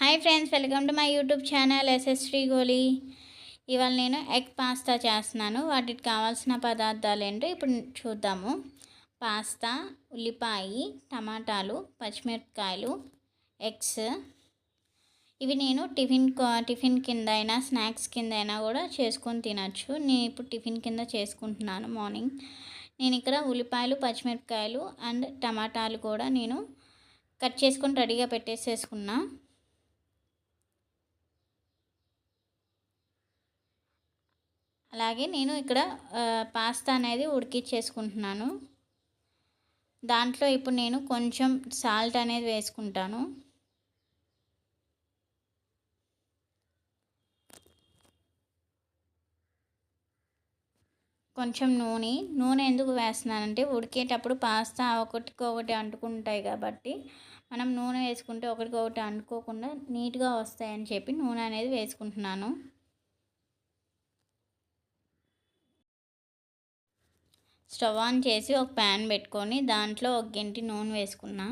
Hi friends welcome to my YouTube channel SS Goli. ఇవాళ నేను egg pasta చేస్తున్నాను. వాటికి కావాల్సిన పదార్థాలు ఏంటో ఇప్పుడు చూద్దాము. పాస్తా ఉల్లిపాయ టమాటాలు పచ్చిమిరపకాయలు ఎగ్స్. ఇవి నేను టిఫిన్ టిఫిన్ కింద అయినా స్నాక్స్ కింద అయినా కూడా చేసుకొని తినచ్చు. నేను ఇప్పుడు టిఫిన్ కింద చేసుకుంటున్నాను మార్నింగ్. నేను ఇక్కడ ఉల్లిపాయలు పచ్చిమిరపకాయలు అండ్ టమాటాలు కూడా నేను కట్ చేసుకొని రెడీగా పెట్టేసేసుకున్నా. అలాగే నేను ఇక్కడ పాస్తా అనేది ఉడికిచ్చేసుకుంటున్నాను. దాంట్లో ఇప్పుడు నేను కొంచెం సాల్ట్ అనేది వేసుకుంటాను. కొంచెం నూనె నూనె ఎందుకు వేస్తున్నానంటే ఉడికేటప్పుడు పాస్తా ఒకటికొకటి అంటుకుంటాయి కాబట్టి మనం నూనె వేసుకుంటే ఒకటికొకటి అంటుకోకుండా నీట్గా వస్తాయని చెప్పి నూనె అనేది వేసుకుంటున్నాను. స్టవ్ ఆన్ చేసి ఒక ప్యాన్ పెట్టుకొని దాంట్లో ఒక గంటి నూనె వేసుకున్నా.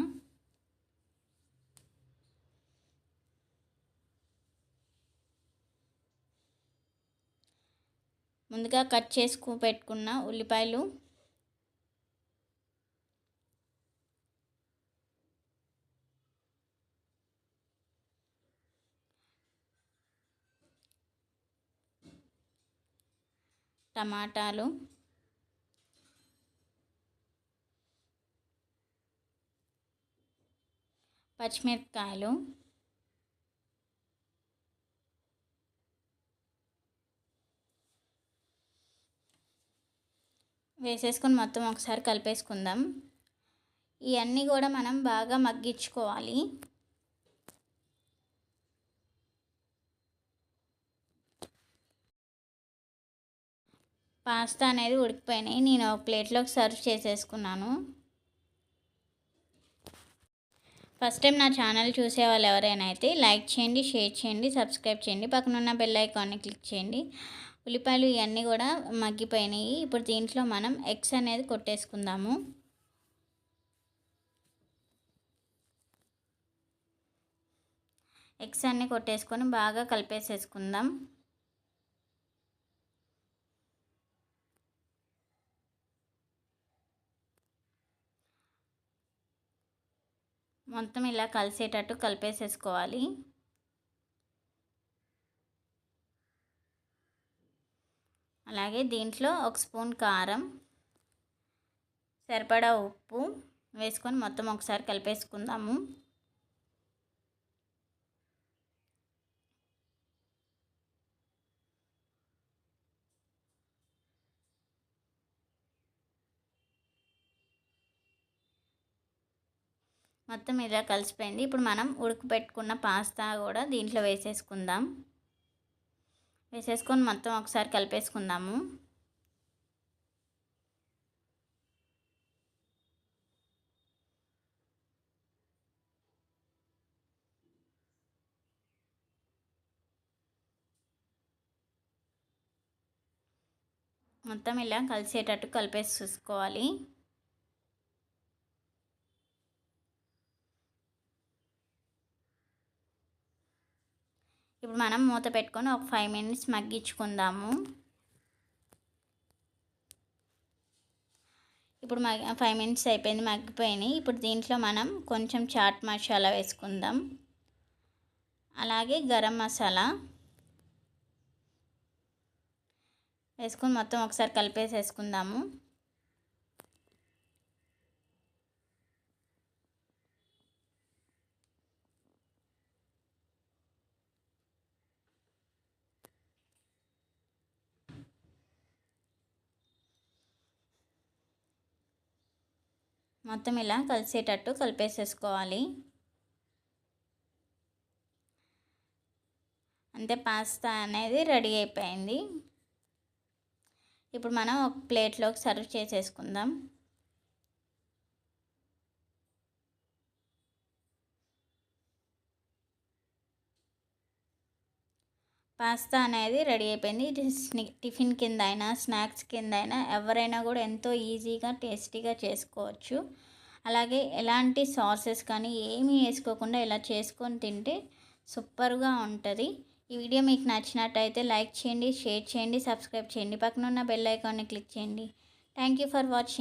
ముందుగా కట్ చేసుకు పెట్టుకున్న ఉల్లిపాయలు. టమాటాలు. పచ్చిమిరపకాయలు. వేసేసుకొని మొత్తం ఒకసారి కలిపేసుకుందాం. ఇవన్నీ కూడా మనం బాగా మగ్గించుకోవాలి. పాస్తా అనేది ఉడికిపోయినాయి. నేను ఒక ప్లేట్లోకి సర్వ్ చేసేసుకున్నాను. ఫస్ట్ టైం నా ఛానల్ చూసే వాళ్ళు ఎవరైనా అయితే లైక్ చేయండి షేర్ చేయండి సబ్స్క్రైబ్ చేయండి. పక్కన ఉన్న బెల్ ఐకాన్ని క్లిక్ చేయండి. ఉల్లిపాయలు ఇవన్నీ కూడా మగ్గిపోయినాయి. ఇప్పుడు దీంట్లో మనం ఎగ్స్ అనేది కొట్టేసుకుందాము. ఎగ్స్ అన్నీ కొట్టేసుకొని బాగా కలిపేసేసుకుందాం. మొత్తం ఇలా కలిసేటట్టు కలిపేసేసుకోవాలి. అలాగే దీంట్లో ఒక స్పూన్ కారం సరిపడా ఉప్పు వేసుకొని మొత్తం ఒకసారి కలిపేసుకుందాము. మొత్తం ఇలా కలిసిపోయింది. ఇప్పుడు మనం ఉడకబెట్టుకున్న పాస్తా కూడా దీంట్లో వేసేసుకుందాం. వేసేసుకొని మొత్తం ఒకసారి కలిపేసుకుందాము. మొత్తం ఇలా కలిసేటట్టు కలిపేసి చూసుకోవాలి. ఇప్పుడు మనం మూత పెట్టుకొని ఒక ఫైవ్ మినిట్స్ మగ్గించుకుందాము. ఇప్పుడు మగ్ ఫైవ్ మినిట్స్ అయిపోయింది మగ్గిపోయినాయి. ఇప్పుడు దీంట్లో మనం కొంచెం చాట్ మసాలా వేసుకుందాం. అలాగే గరం మసాలా వేసుకొని మొత్తం ఒకసారి కలిపేసేసుకుందాము. మొత్తం ఇలా కలిసేటట్టు కలిపేసేసుకోవాలి. అంతే పాస్తా అనేది రెడీ అయిపోయింది. ఇప్పుడు మనం ఒక ప్లేట్లోకి సర్వ్ చేసేసుకుందాం. పాస్తా అనేది రెడీ అయిపోయింది. ఇది టిఫిన్ కింద అయినా స్నాక్స్ కింద అయినా ఎవరైనా కూడా ఎంతో ఈజీగా టేస్టీగా చేసుకోవచ్చు. అలాగే ఎలాంటి సాసెస్ కానీ ఏమీ వేసుకోకుండా ఇలా చేసుకొని తింటే సూపర్గా ఉంటుంది. ఈ వీడియో మీకు నచ్చినట్టయితే లైక్ చేయండి షేర్ చేయండి సబ్స్క్రైబ్ చేయండి. పక్కన ఉన్న బెల్ ఐకాన్ని క్లిక్ చేయండి. Thank you for watching.